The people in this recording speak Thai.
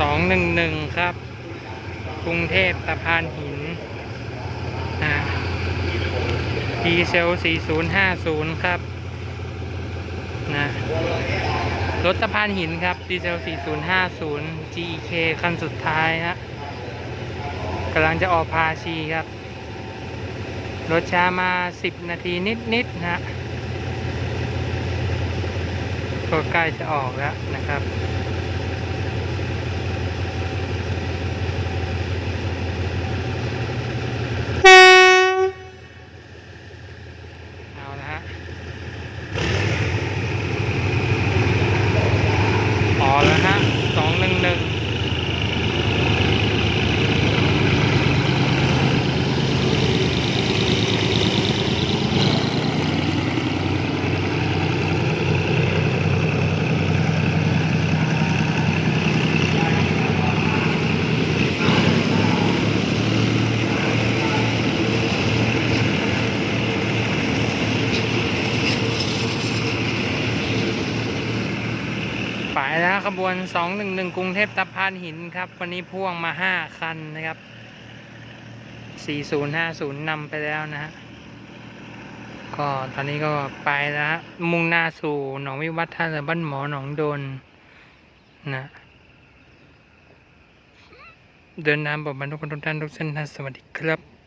สองหนึ่งหนึ่งครับ กรุงเทพตะพานหินดีเซล 4050 ครับนะรถตะพานหินครับ ดีเซล 4050 GK คันสุดท้ายฮะกำลังจะออกพาชีครับ รถช้ามา 10 นาทีนิดๆนะฮะก็ใกล้จะออกแล้วนะครับ เอาละฮะออกแล้วฮะสองหนึ่งหนึ่ง ไปแล้วขบวนสองหนึ่งหนึ่งกรุงเทพตะพานหินครับ วันนี้พ่วงมาห้าคันนะครับสี่ศูนย์ห้าศูนย์นำไปแล้วนะฮะก็ตอนนี้ก็ไปแล้ว มุ่งหน้าสู่หนองวิวัฒน์ท่าเรือบ้านหมอหนองโดนนะเดินน้ำบอกบรรทุกคนทุกท่านทุกเส้นทางสวัสดีครับ